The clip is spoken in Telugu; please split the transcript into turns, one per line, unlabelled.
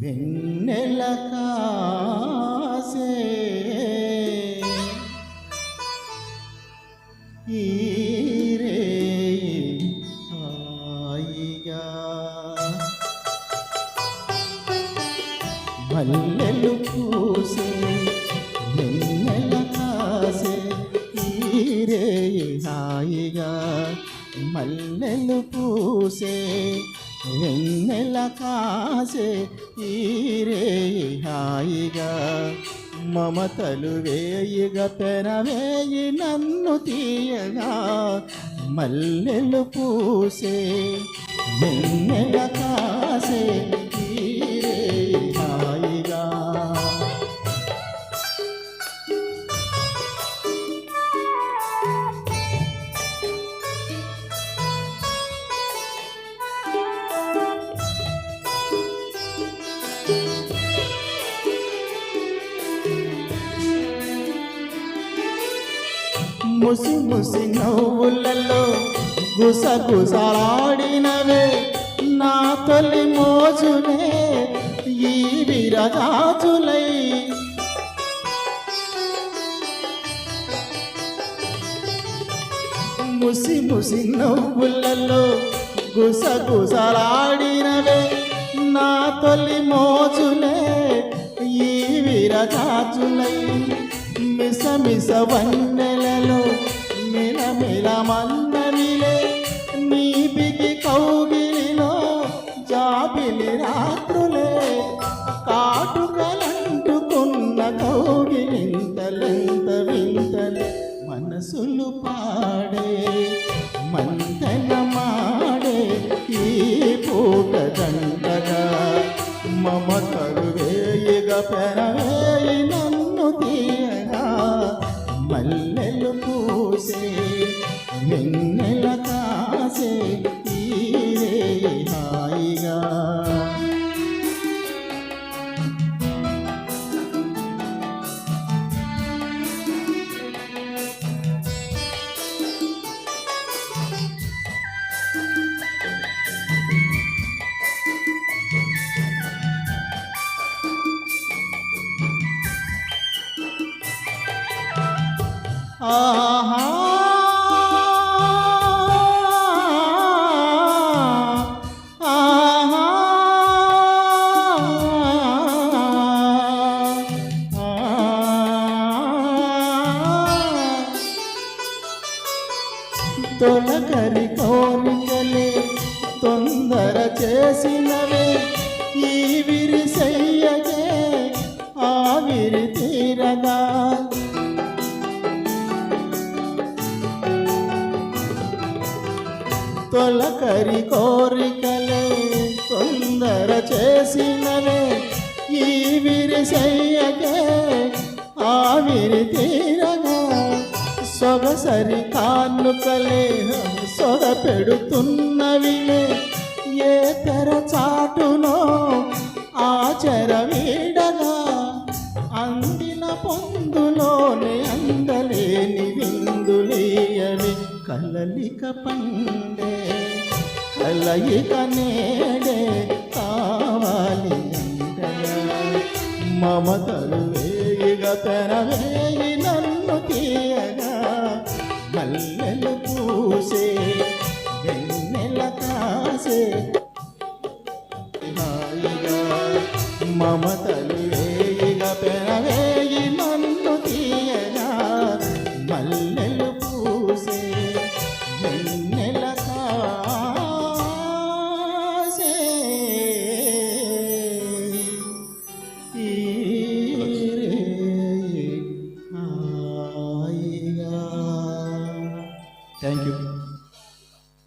వెన్నెల కాసే. ఈ హాయిగా. మల్లెలు పూసే వెన్నెల కాసే. ఈ హాయిగా. మల్లెలు పూసే వెన్నెల కాసే ఈ హాయిగా మమతలు వేయిగా పెనవేయి నన్ను తీయగా మల్లెలు పూసే వెన్నెల కాసే ముసి ముసి నవ్వులలో గుస గుసలాడినవే నా తొలి మోజునే ఈ విరజాజులై ముసి ముసి నవ్వులలో గుస గుసలాడినవే నా తొలి మోజులే ఈ విరజాజులై మిస మిస వన్నెలలో మిలమిల మన్నవిలే నీ నీపికి కౌగిలిలో జాబిలి రాత్రులే. కాటుకలంటుకున్న కౌగిలింతలెంత వింతలే మనసులు పాడే మంతన మాడే ఈ పూట దండగా. మమ వేయిగా పెరవేయి నన్ను తీయ వెన్నెల కాసే ఈ రేయి హాయిగా ఆహా తొలకరి కోరికలే తొందర చేసినవే ఈ విరిసయ్యగే ఆవిరి తీరగా తొలకరి కోరికలే తొందర చేసినవే ఈ విరిసయ్యగే ఆవిరి తీర సొగసరి కానుకలే సొర పెడుతున్నవిలే ఏ తెర చాటునో ఆచర వీడగా అందిన పొందులోనే అందలేని విందులేయని కలలిక పండే కలయిక నేడే కావాలి. మమతలు వేయిగ తెరవేయి మమతలు